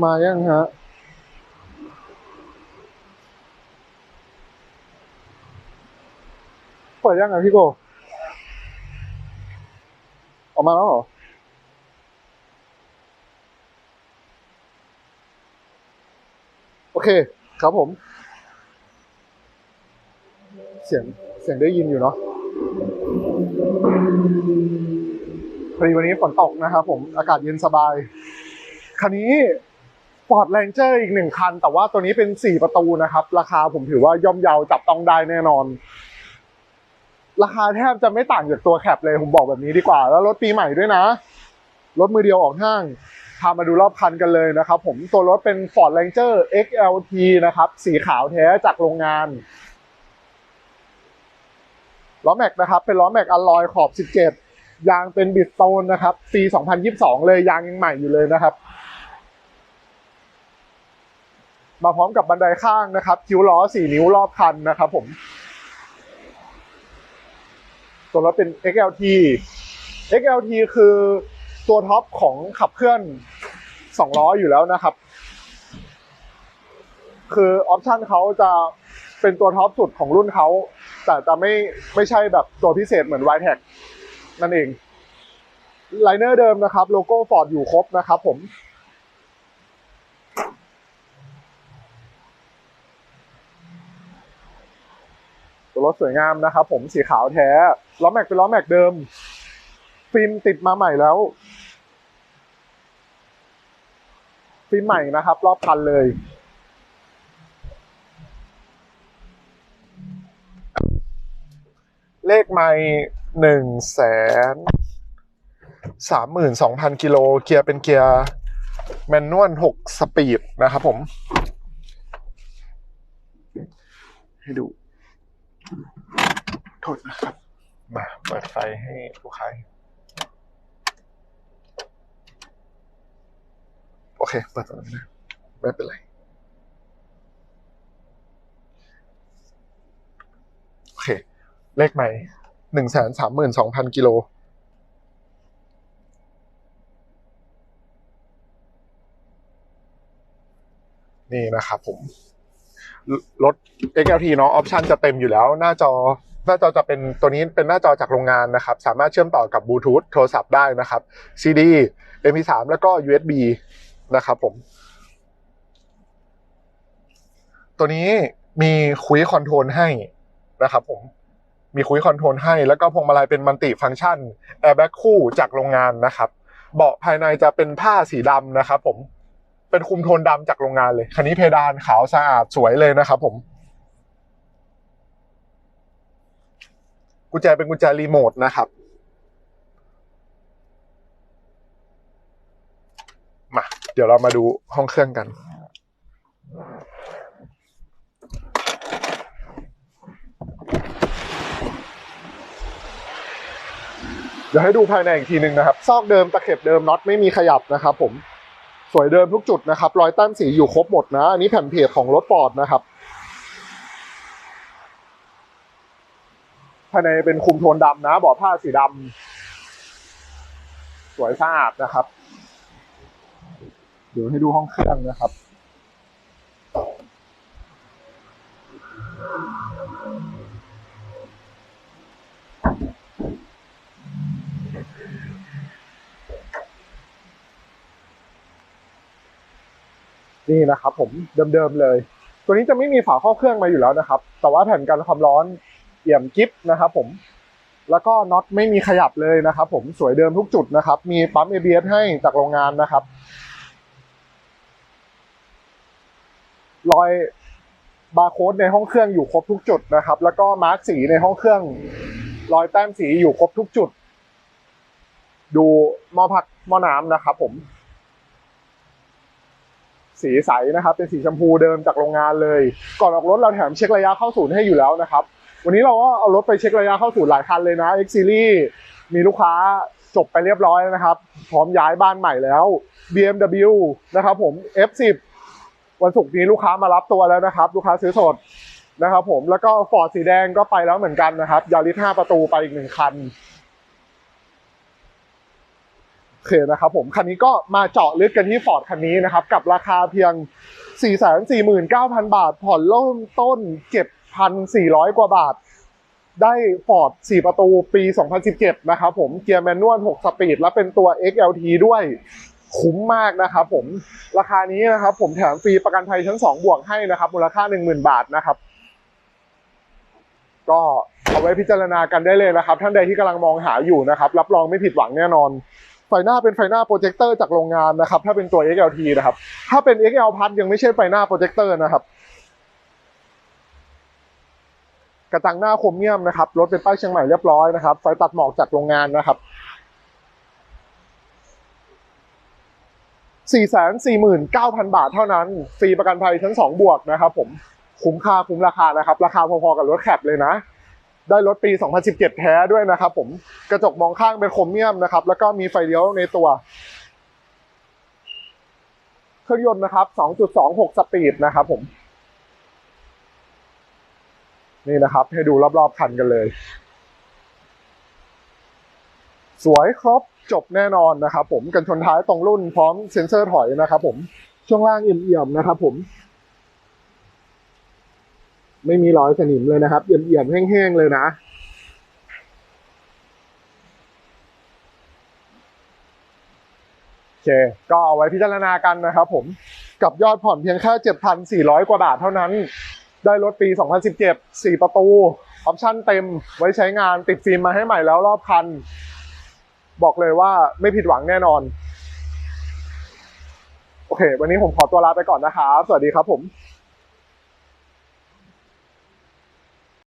มายังฮะ เปิดยังไงพี่โก ออกมาแล้วเหรอโอเค ครับผม เสียงเสียงได้ยินอยู่เนาะพอดีวันนี้ฝนตกนะครับผมอากาศเย็นสบาย คันนี้ Ford Ranger อีกหนึ่งคัน แต่ว่าตัวนี้เป็นสี่ประตูนะครับ ราคาผมถือว่าย่อมเยาจับต้องได้แน่นอน ราคาแทบจะไม่ต่างจากตัวแคปเลยผมบอกแบบนี้ดีกว่า แล้วรถปีใหม่ด้วยนะ รถมือเดียวออกห้าง พามาดูรอบคันกันเลยนะครับ ผมตัวรถเป็น Ford Ranger XLT นะครับ สีขาวแท้จากโรงงานล้อแม็กนะครับ เป็นล้อแม็กอลลอยขอบ 17 ยางเป็นบิดโตนนะครับปี 2022 เลยยางยังใหม่อยู่เลยนะครับ มาพร้อมกับบันไดข้างนะครับ คิ้วล้อ 4 นิ้วรอบคันนะครับผม ตัวรถเป็น XLT XLT คือตัวท็อปของขับเคลื่อน 2 ล้ออยู่แล้วนะครับ คือออปชันเขาจะเป็นตัวท็อปสุดของรุ่นเขาแต่จะไม่ไม่ใช่แบบตัวพิเศษเหมือน y t e c นั่นเองไลเนอร์เดิมนะครับ โลโก้ฟอร์ดอยู่ครบนะครับผม รถสวยงามนะครับผมสีขาวแท้ล้อแม็กเป็นล้อแม็กเดิม ฟิล์มติดมาใหม่แล้ว ฟิล์มใหม่นะครับ รอบคันเลยเลขไม่หนึ่งแสนสามหมื่นสองพันกิโลเกียร์เป็นเกียร์แมนนวลหกสปีดนะครับผม ให้ดู โทษนะครับ มาเปิดไฟให้ลูกค้าโอเค เปิดตรงนั้นะไม่เป็นไร โอเค เลขใหม่หนึ่งแสนสามหมื่นสองพันกิโลนี่นะครับผม รถ XLT เนาะออปชันจะเต็มอยู่แล้ว หน้าจอหน้าจอจะเป็นตัวนี้เป็นหน้าจอจากโรงงานนะครับ สามารถเชื่อมต่อกับบลูทูธโทรศัพท์ได้นะครับ CD MP3 แล้วก็ USB นะครับผม ตัวนี้มีคุยคอนโทรลให้นะครับผมมีคุยคอนโทรลให้ แล้วก็พวงมาลัยเป็นมัลติฟังก์ชันแอร์แบ็กคู่จากโรงงานนะครับ เบาะภายในจะเป็นผ้าสีดำนะครับผม เป็นคุมโทนดำจากโรงงานเลย คันนี้เพดานขาวสะอาดสวยเลยนะครับผมกุญแจเป็นกุญแจรีโมทนะครับ มา เดี๋ยวเรามาดูห้องเครื่องกัน เดี๋ยวให้ดูภายในอีกทีหนึ่งนะครับ ซอกเดิมตะเข็บเดิมน็อตไม่มีขยับนะครับผม สวยเดิมทุกจุดนะครับ รอยแต้มสีอยู่ครบหมดนะ อันนี้แผ่นเพจของรถปอดนะครับภายในเป็นคุมโทนดำนะบาะผ้าสีดำสวยสะอาดนะครับ เดี๋ยวให้ดูห้องเครื่องนะครับ นี่นะครับผมเดิมๆเลย ตัวนี้จะไม่มีฝาครอบเครื่องมาอยู่แล้วนะครับ แต่ว่าแผ่นกันความร้อนเอี่ยมกิฟนะครับผมแล้วก็น็อตไม่มีขยับเลยนะครับ ผมสวยเดิมทุกจุดนะครับ มีปั๊ม ABS ให้จากโรงงานนะครับรอยบาร์โค้ดในห้องเครื่องอยู่ครบทุกจุดนะครับ แล้วก็มาร์กสีในห้องเครื่อง รอยแต้มสีอยู่ครบทุกจุด ดูหม้อพักหม้อน้ำนะครับ ผม สีใสนะครับเป็นสีชมพูเดิมจากโรงงานเลย ก่อนออกรถเราแถมเช็คระยะเข้าศูนย์ให้อยู่แล้วนะครับวันนี้เราก็เอารถไปเช็คระยะเข้าศูนย์หลายคันเลยนะ X Series มีลูกค้าจบไปเรียบร้อยแล้วนะครับ พร้อมย้ายบ้านใหม่แล้ว BMW นะครับผม F10 วันศุกร์นี้ลูกค้ามารับตัวแล้วนะครับ ลูกค้าซื้อสดนะครับผมแล้วก็ฟอร์ดสีแดงก็ไปแล้วเหมือนกันนะครับยาริส5ประตูไปอีกหนึ่งคัน อเคนะครับผมคันนี้ก็มาเจาะลึกกันที่ฟอร์ดคันนี้นะครับ กับราคาเพียง 449,000 บาท ผ่อนเริ่มต้น 7,400 กว่าบาท ได้ฟอร์ด4ประตูปี 2017 นะครับผมเกียร์แมนนวล 6 สปีด และเป็นตัว XLT ด้วยคุ้มมากนะครับผมราคานี้นะครับผมแถมฟรีประกันภัยชั้น 2 บวกให้นะครับ มูลค่า 10,000 บาทนะครับ ก็เอาไว้พิจารณากันได้เลยนะครับ ท่านใดที่กำลังมองหาอยู่นะครับ รับรองไม่ผิดหวังแน่นอน ไฟหน้าเป็นไฟหน้าโปรเจคเตอร์จากโรงงานนะครับ ถ้าเป็นตัว XLT นะครับ ถ้าเป็น XL พัทยังไม่ใช่ไฟหน้าโปรเจคเตอร์นะครับ กระจังหน้าโครเมียมนะครับ รถเป็นป้ายเชียงใหม่เรียบร้อยนะครับ ไฟตัดหมอกจากโรงงานนะครับ449,000 บาทเท่านั้น ฟรีประกันภัยชั้น 2 บวกนะครับผม คุ้มค่าคุ้มราคานะครับ ราคาพอๆกับรถแคปเลยนะ ได้รถปี 2017 แท้ด้วยนะครับผมกระจกมองข้างเป็นโครเมียมนะครับ แล้วก็มีไฟเลี้ยวในตัว เครื่องยนต์นะครับ 2.26 สปีดนะครับผม นี่นะครับ ให้ดูรอบๆคันกันเลย สวยครบจบแน่นอนนะครับผมกันชนท้ายตรงรุ่นพร้อมเซ็นเซอร์ถอยนะครับผมช่วงล่างเอี่ยมๆนะครับผม ไม่มีรอยสนิมเลยนะครับเอี่ยมๆแห้งๆเลยนะโอเคก็เอาไว้พิจารณากันนะครับผมกับยอดผ่อนเพียงแค่ 7,400 กว่าบาทเท่านั้น ได้รถปี 2017 4 ประตู ออปชั่นเต็มไว้ใช้งานติดฟิล์มมาให้ใหม่แล้วรอบคัน บอกเลยว่าไม่ผิดหวังแน่นอน โอเค วันนี้ผมขอตัวลาไปก่อนนะครับ สวัสดีครับผม